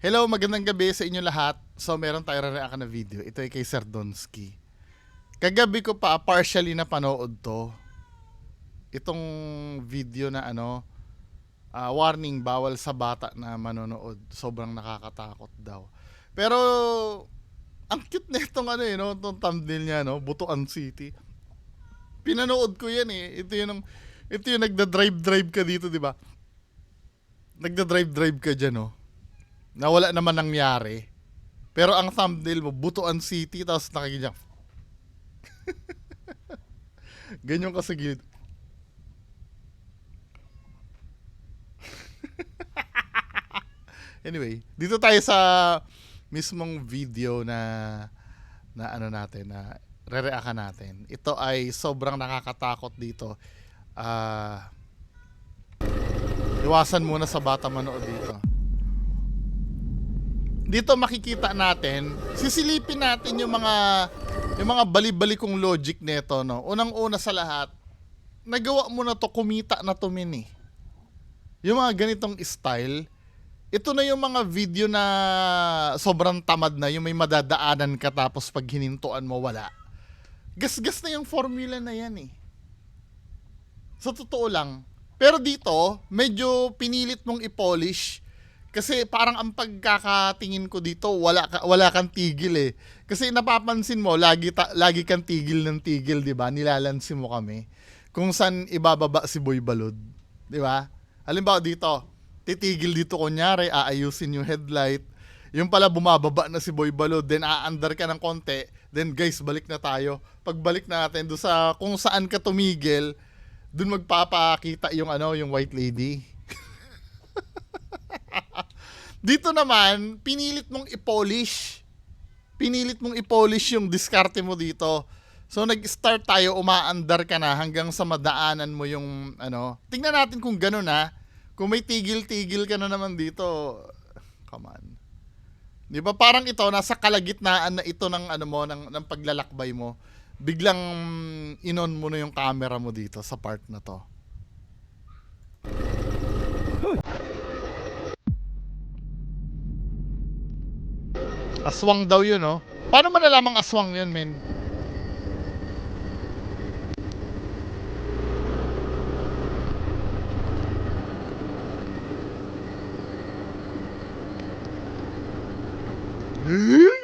Hello, magandang gabi sa inyo lahat. So, meron tayo react na video. Ito ay kay Sir Donsky. Kagabi ko pa partially na panood to. Itong video na ano, ah, warning, bawal sa bata na manonood. Sobrang nakakatakot daw. Pero, ang cute na itong ano eh, no? Itong thumbnail niya, no? Butuan City. Pinanood ko yan eh. Ito yung, ito yung nagda-drive-drive ka dito, di ba? Nagda-drive-drive ka dyan, no? Na wala naman nangyari. Pero ang thumbnail mo, Butuan City, tapos nakikita. Ganyan ka sa gilid. anyway, dito tayo sa mismong video na na ano natin na re-reactan natin. Ito ay sobrang nakakatakot dito. Ah iwasan muna sa bata manood dito dito makikita natin, sisilipin natin yung mga yung mga bali-balikong logic nito, no. Unang-una sa lahat, nagawa mo na to kumita na to min eh. Yung mga ganitong style, ito na yung mga video na sobrang tamad na, yung may madadaanan ka tapos pag hinintuan mo wala. Gas-gas na yung formula na yan eh. Sa totoo lang. Pero dito, medyo pinilit mong i-polish kasi parang ang pagkakatingin ko dito, wala ka, wala kang tigil eh. Kasi napapansin mo, lagi ta, lagi kang tigil ng tigil, 'di ba? Nilalansin mo kami kung saan ibababa si Boy Balod, 'di ba? Halimbawa dito, titigil dito kunyari, aayusin yung headlight. Yung pala bumababa na si Boy Balod, then aandar ka ng konti, then guys, balik na tayo. Pagbalik natin do sa kung saan ka tumigil, dun magpapakita yung ano, yung white lady. Dito naman, pinilit mong i-polish. Pinilit mong i-polish yung diskarte mo dito. So nag-start tayo, umaandar ka na hanggang sa madaanan mo yung ano. Tingnan natin kung gano'n na. Kung may tigil-tigil ka na naman dito, come on. 'Di ba parang ito nasa kalagitnaan na ito ng ano mo ng, ng paglalakbay mo. Biglang inon mo na yung camera mo dito sa part na to. Aswang daw yun, no? Paano mo nalamang aswang yun, men?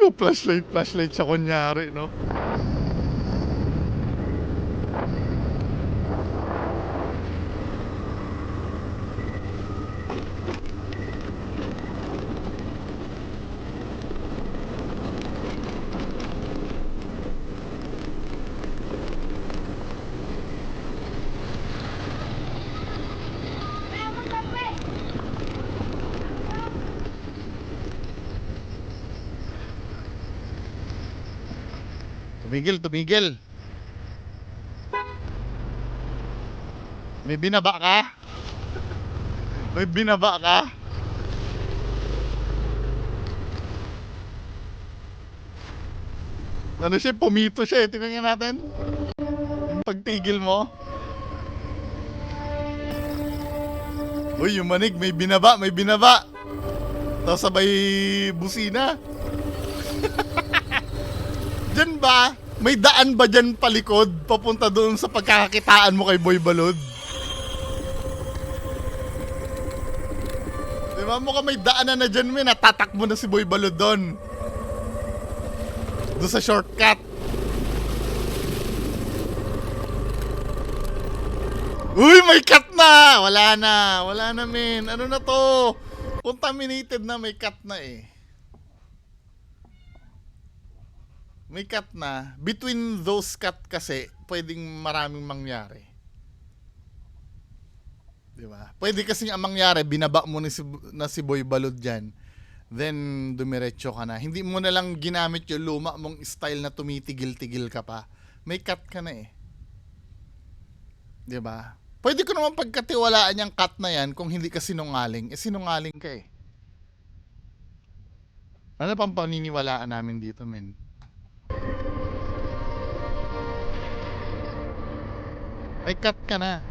no, flashlight, flashlight siya kunyari, no? Tumigil, tumigil. May binaba ka? May binaba ka? Ano siya? Pumito siya eh. Tingnan natin. Pagtigil mo. Uy, yung manig. May binaba, may binaba. Tapos sabay busina. Diyan ba? May daan ba dyan palikod papunta doon sa pagkakakitaan mo kay Boy Balod? Di ba? Mukhang may daanan na dyan, may natatakbo na si Boy Balod doon. Doon sa shortcut. Uy, may cut na! Wala na. Wala na, men. Ano na to? Contaminated na, may cut na eh. May cut na. Between those cut kasi, pwedeng maraming mangyari. Di ba? Pwede kasi ang mangyari, binaba mo na si, na si Boy Balod dyan. Then, dumiretso ka na. Hindi mo na lang ginamit yung luma mong style na tumitigil-tigil ka pa. May cut ka na eh. Di ba? Pwede ko naman pagkatiwalaan yung cut na yan kung hindi ka sinungaling. Eh, sinungaling ka eh. Ano pang paniniwalaan namin dito, men? May cut ka na.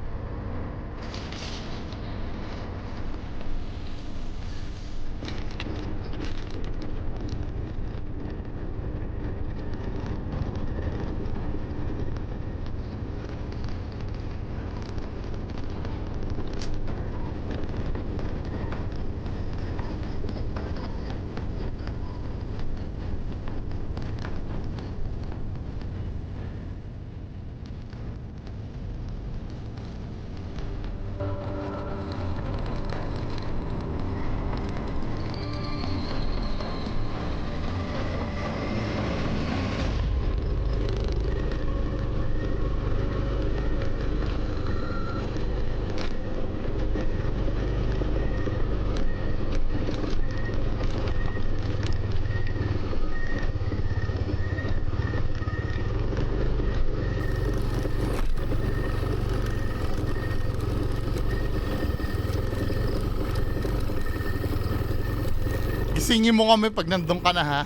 Gisingin mo kami pag nandun ka na ha.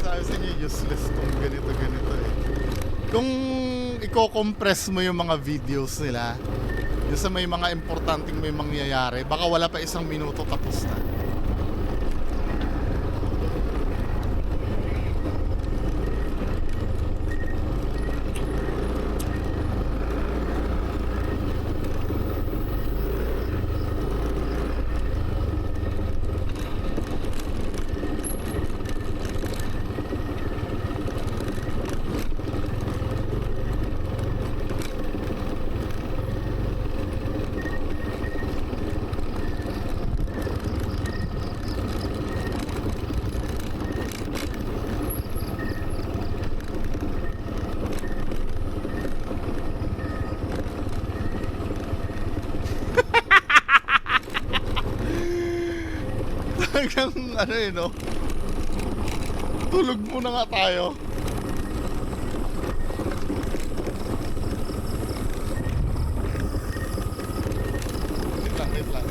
Sabi sa inyo, useless kung ganito ganito eh. Kung i-compress mo yung mga videos nila, yung sa may mga importanteng may mangyayari, baka wala pa isang minuto tapos na. Talagang ano eh, no? Tulog muna nga tayo. Wait lang, wait lang.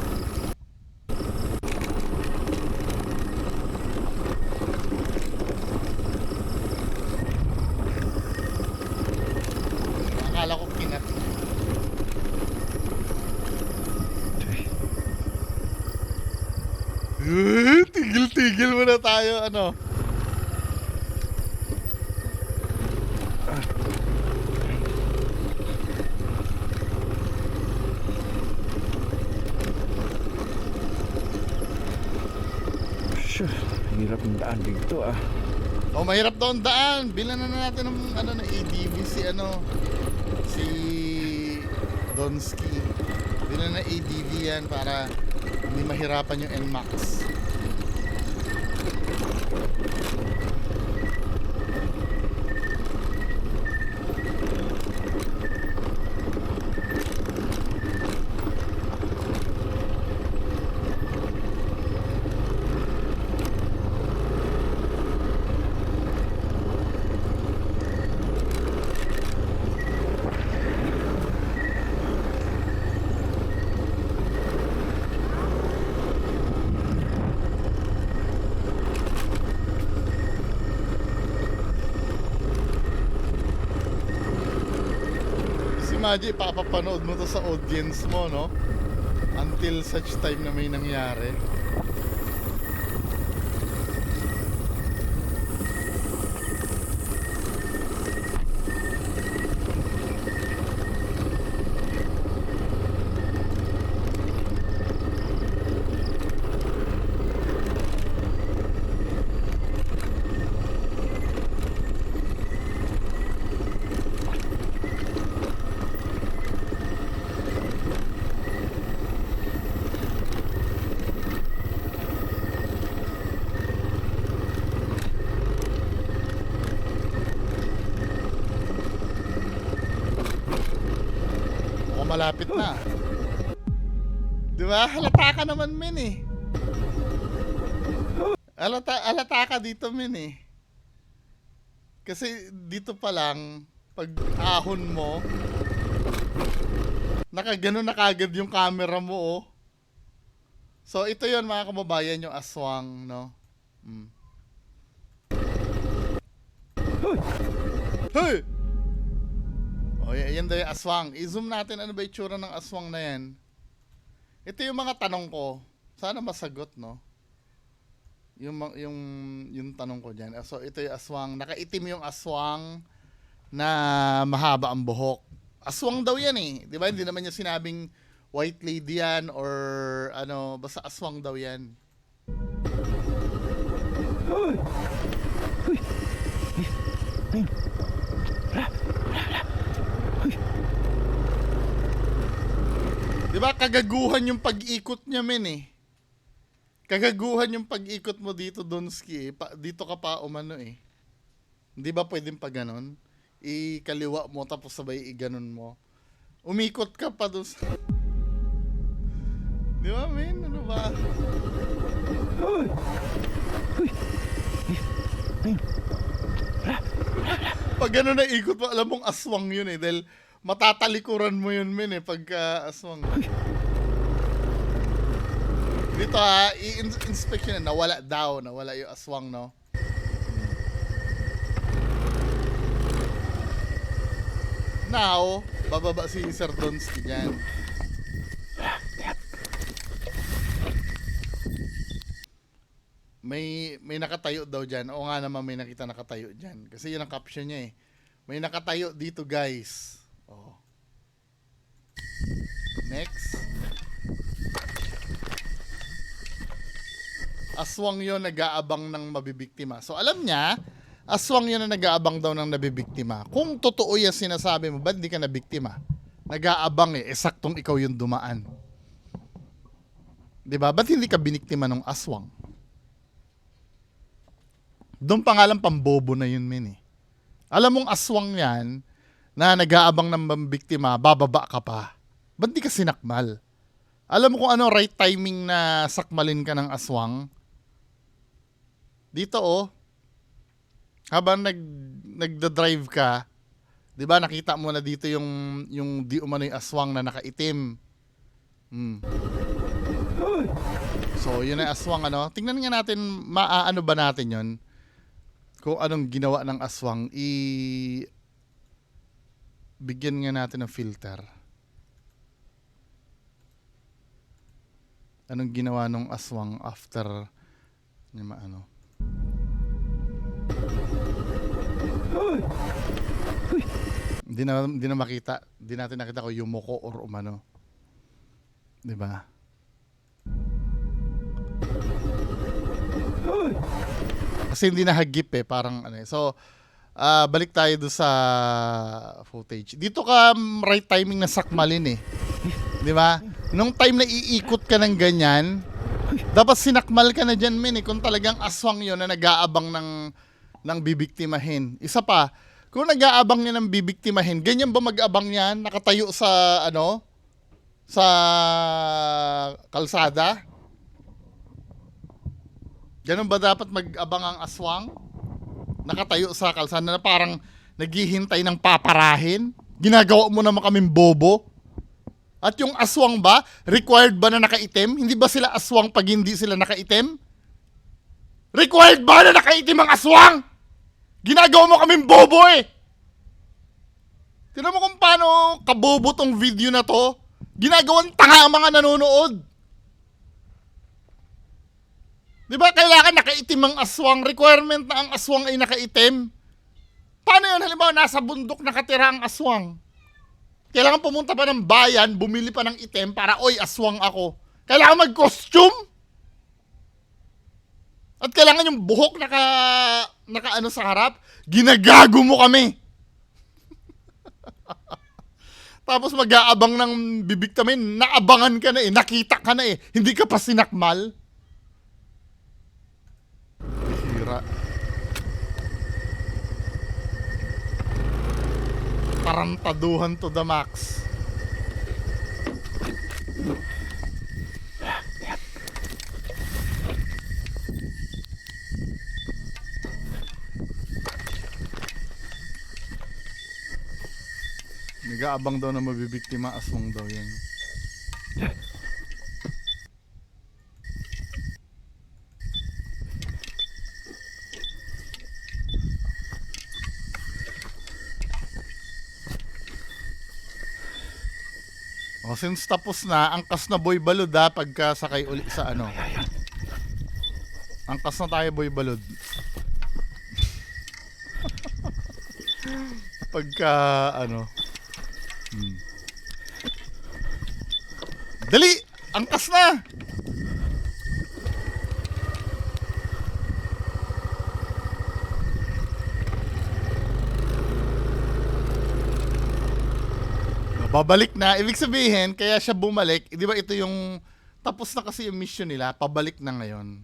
Akala ko kinat. Eh, Tigil-tigil muna tayo, ano? Sure, hirap ng daan dito ah. Oh, mahirap daw ang daan. Bilan na natin ng ano na ADV si ano si Donsky. Bilan na ADV yan para hindi mahirapan yung NMAX. Maji, papapanood mo to sa audience mo, no? Until such time na may nangyari. Malapit na. Di ba? Halata ka naman, men eh. Halata, halata ka dito, men eh. Kasi dito pa lang, pag ahon mo, nakagano na kagad yung camera mo, oh. So, ito yon mga kababayan, yung aswang, no? Mm. Hey! O, y- yan daw yung aswang. I-zoom natin ano ba yung tsura ng aswang na yan. Ito yung mga tanong ko. Sana masagot, no? Yung, yung, yung tanong ko dyan. So, ito yung aswang. Nakaitim yung aswang na mahaba ang buhok. Aswang daw yan eh. Di ba? Hindi naman niya sinabing white lady yan or ano. Basta aswang daw yan. Di ba kagaguhan yung pag-ikot niya men eh. Kagaguhan yung pag-ikot mo dito Donski eh. Pa, dito ka pa umano eh. Hindi ba pwedeng pa ganon? Ikaliwa mo tapos sabay iganon mo. Umikot ka pa doon sa... Di ba men? Ano ba? Pag gano'n na ikot mo, alam mong aswang yun eh. Dahil matatalikuran mo yun men eh pagka aswang. Di Dito ha, i-inspection na, nawala daw, nawala yung aswang, no? Now, bababa si Sir Donsky dyan. May may nakatayo daw dyan. Oo nga naman may nakita nakatayo dyan. Kasi yun ang caption niya eh. May nakatayo dito guys. Next. Aswang yon nag-aabang ng mabibiktima. So alam niya, aswang yon na nag-aabang daw ng nabibiktima. Kung totoo yan sinasabi mo, ba't di ka nabiktima? Nag-aabang eh, esaktong ikaw yung dumaan. 'Di ba? Ba't hindi ka biniktima ng aswang? Doon pa nga lang pambobo na yun, min eh. Alam mong aswang yan, na nag-aabang ng biktima, bababa ka pa. Ba't di ka sinakmal? Alam mo kung ano right timing na sakmalin ka ng aswang? Dito oh, habang nag nagda-drive ka, 'di ba nakita mo na dito yung yung di umano yung aswang na nakaitim. Hmm. So, yun ang aswang ano. Tingnan nga natin maaano ba natin 'yon kung anong ginawa ng aswang i bigyan nga natin ng filter. Anong ginawa ng aswang after niya maano? Hindi na hindi na makita, hindi natin nakita ko yumuko or umano. 'Di ba? Kasi hindi na hagip eh, parang ano eh. So, ah, balik tayo do sa footage. Dito ka right timing na sakmalin eh. 'Di ba? Nung time na iikot ka ng ganyan, dapat sinakmal ka na diyan men eh kung talagang aswang 'yon na nag-aabang ng ng bibiktimahin. Isa pa, kung nag-aabang niya ng bibiktimahin, ganyan ba mag-abang yan? Nakatayo sa ano? Sa kalsada? Ganun ba dapat mag-abang ang aswang? Nakatayo sa kalsada na parang naghihintay ng paparahin? Ginagawa mo naman kaming bobo? At yung aswang ba, required ba na nakaitim? Hindi ba sila aswang pag hindi sila nakaitim? Required ba na nakaitim ang aswang? Ginagawa mo kaming bobo eh! Tignan mo kung paano kabobo tong video na to. Ginagawang tanga ang mga nanonood. Di ba kailangan nakaitim ang aswang? Requirement na ang aswang ay nakaitim. Paano yun? Halimbawa, nasa bundok nakatira ang aswang. Kailangan pumunta pa ng bayan, bumili pa ng item para, oy, aswang ako. Kailangan mag-costume? At kailangan yung buhok naka, naka ano sa harap, ginagago mo kami. Tapos mag-aabang ng bibigtamin, naabangan ka na eh, nakita ka na eh, hindi ka pa sinakmal. Tarantaduhan to the max. Nag-aabang daw na mabibiktima aswang daw yan. Since tapos na, angkas na boy balod ha pagka sakay uli sa ano. Angkas na tayo boy balod. pagka ano. Hmm. Dali! Angkas na! Babalik na. Ibig sabihin, kaya siya bumalik. Di ba ito yung... Tapos na kasi yung mission nila. Pabalik na ngayon.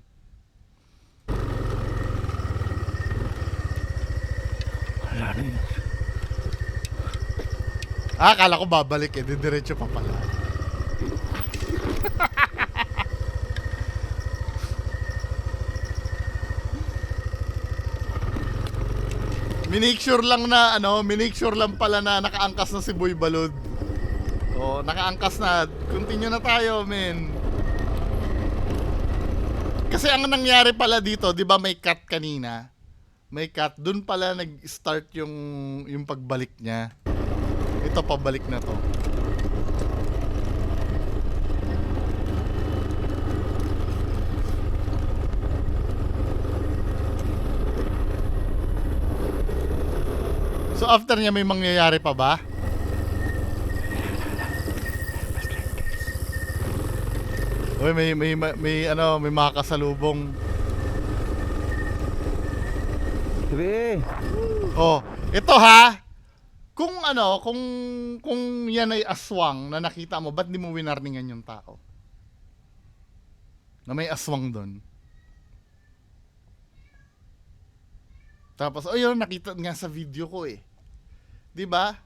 Wala na yun. Ah, akala ko babalik eh. Didiretso pa pala. Minake sure lang na ano, minake sure lang pala na nakaangkas na si Boy Balod. Oh, nakaangkas na. Continue na tayo, men. Kasi ang nangyari pala dito, 'di ba may cut kanina? May cut, dun pala nag-start yung yung pagbalik niya. Ito pabalik na to. So after niya may mangyayari pa ba? Uy, may may may, may ano, may mga kasalubong. Sabi, Oh, ito ha. Kung ano, kung kung yan ay aswang na nakita mo, ba't di mo winarningan yung tao? Na may aswang doon. Tapos, oh yun, nakita nga sa video ko eh. 'Di ba?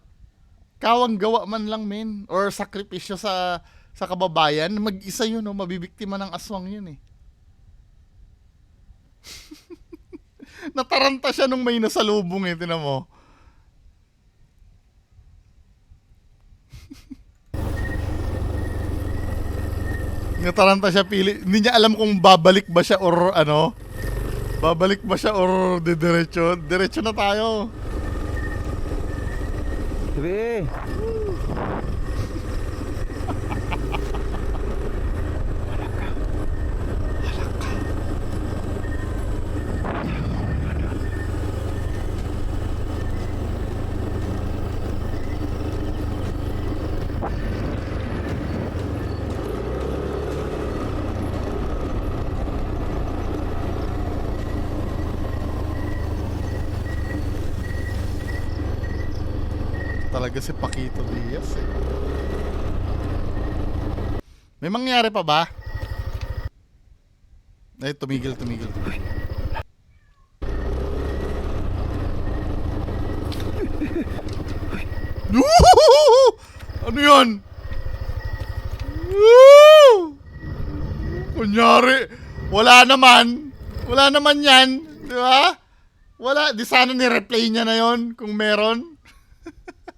Kawang gawa man lang men or sakripisyo sa sa kababayan, mag-isa yun, no, mabibiktima ng aswang yun eh. Nataranta siya nung may nasalubong eh, tinan mo. Nataranta siya pili. Hindi niya alam kung babalik ba siya or ano. Babalik ba siya or didiretso. Diretso na tayo. Sabi. Talaga si Paquito Diaz eh. May mangyari pa ba? Ay, tumigil, tumigil. tumigil. Ano? Woo! Kunyari, wala naman. Wala naman yan. Di ba? Wala. Di sana ni-replay niya na yon kung meron.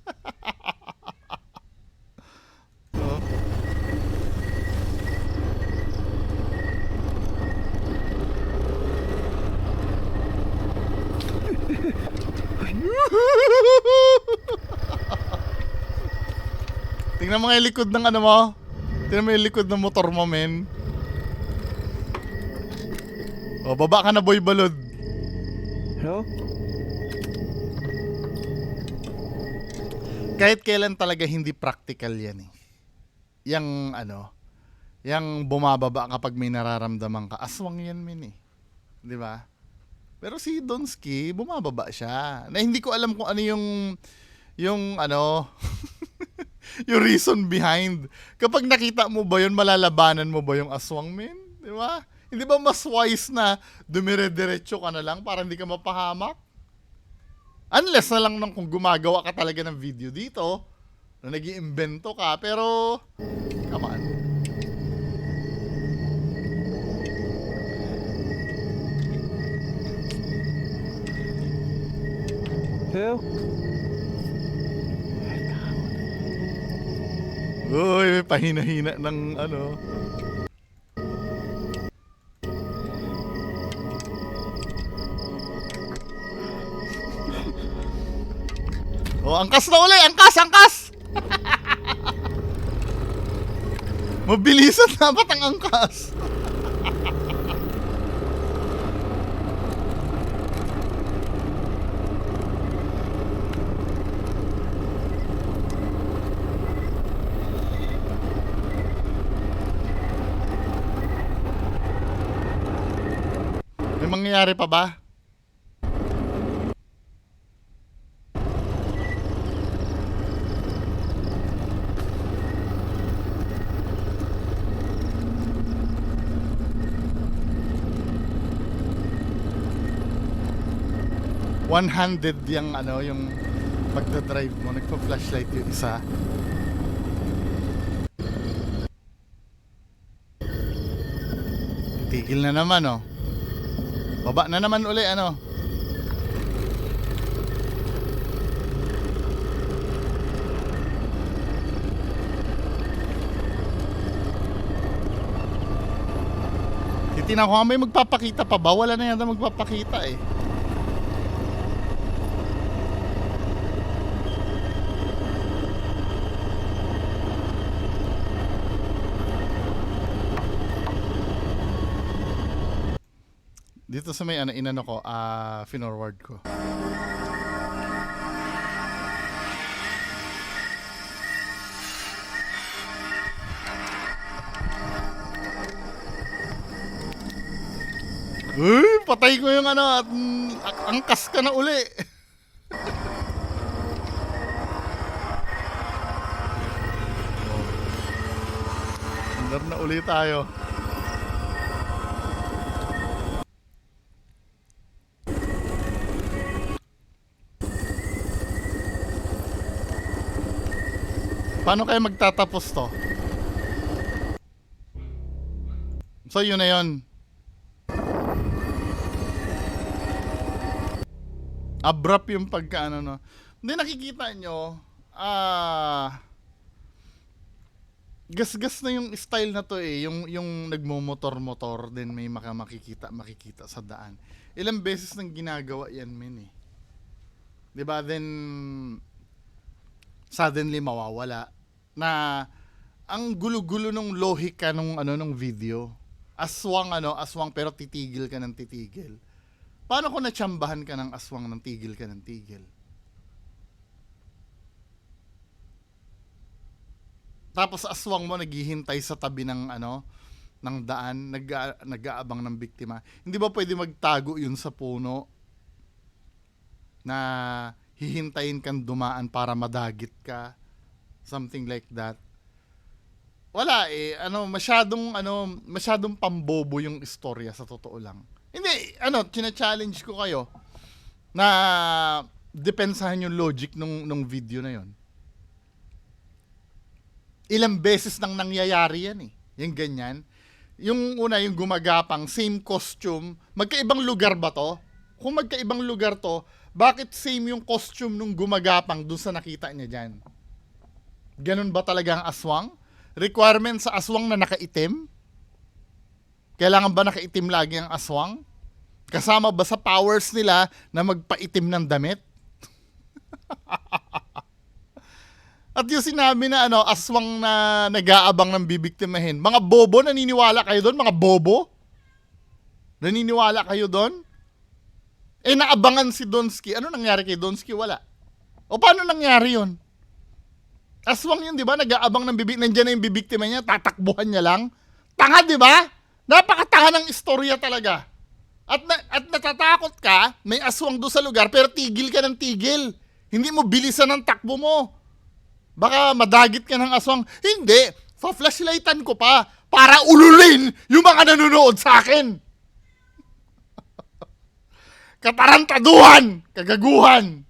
Tingnan mo nga yung likod ng ano mo. Tingnan mo yung likod ng motor mo, men. O, baba ka na, boy balod. Hello? Kahit kailan talaga hindi practical yan eh. Yang ano, yang bumababa kapag may nararamdaman ka. Aswang yan min eh. 'Di ba? Pero si Donsky, bumababa siya. Na hindi ko alam kung ano yung yung ano yung reason behind. Kapag nakita mo ba yun, malalabanan mo ba yung aswang min? 'Di ba? Hindi ba mas wise na dumire-diretso ka na lang para hindi ka mapahamak? Unless na lang nang kung gumagawa ka talaga ng video dito, na nag iimbento ka, pero, come on. Hello? Uy, may pahina-hina ng ano. Oh, angkas na uli! Angkas! Angkas! Mabilisan dapat ang angkas. May mangyayari pa ba? One-handed yung ano, yung pagdadrive mo, nagpa-flashlight yung isa. Tigil na naman, oh. Baba na naman uli, ano. Si Titinan ko nga may magpapakita pa ba? Wala na yata magpapakita eh. Dito sa may ano, inano ko, ah, finorward ko. Uy, patay ko yung ano at mm, ang- angkas ka na uli. Andar na uli tayo. Paano kaya magtatapos to? So yun na yun. abrupt yung pagka ano no. Hindi nakikita nyo, ah gasgas na yung style na to eh, yung yung nagmo-motor-motor din may maka makikita makikita sa daan. Ilang beses nang ginagawa yan men eh. 'Di ba? Then suddenly mawawala na ang gulo-gulo ng lohika nung ano nung video. Aswang ano, aswang pero titigil ka ng titigil. Paano kung natsambahan ka ng aswang ng tigil ka ng tigil? Tapos aswang mo naghihintay sa tabi ng ano ng daan, nag nag-aabang ng biktima. Hindi ba pwede magtago 'yun sa puno na hihintayin kang dumaan para madagit ka? Something like that. Wala eh, ano, masyadong ano, masyadong pambobo yung istorya sa totoo lang. Hindi, ano, china-challenge ko kayo na depensahan yung logic nung, nung video na yon. Ilang beses nang nangyayari yan eh. Yung ganyan. Yung una, yung gumagapang, same costume. Magkaibang lugar ba to? Kung magkaibang lugar to, bakit same yung costume nung gumagapang dun sa nakita niya dyan? Ganun ba talaga ang aswang? Requirement sa aswang na nakaitim? Kailangan ba nakaitim lagi ang aswang? Kasama ba sa powers nila na magpaitim ng damit? At yung sinabi na ano, aswang na nag-aabang ng bibiktimahin. Mga bobo, naniniwala kayo doon? Mga bobo? Naniniwala kayo doon? Eh, naabangan si Donsky. Ano nangyari kay Donsky? Wala. O paano nangyari yon? Aswang yun, di ba? Nag-aabang ng bibik. Nandiyan na yung bibiktima niya. Tatakbuhan niya lang. Tanga, di ba? Napakatanga ng istorya talaga. At, na, at natatakot ka, may aswang doon sa lugar, pero tigil ka ng tigil. Hindi mo bilisan ng takbo mo. Baka madagit ka ng aswang. Hindi. Fa-flashlightan ko pa para ululin yung mga nanonood sa akin. Katarantaduhan! Kagaguhan!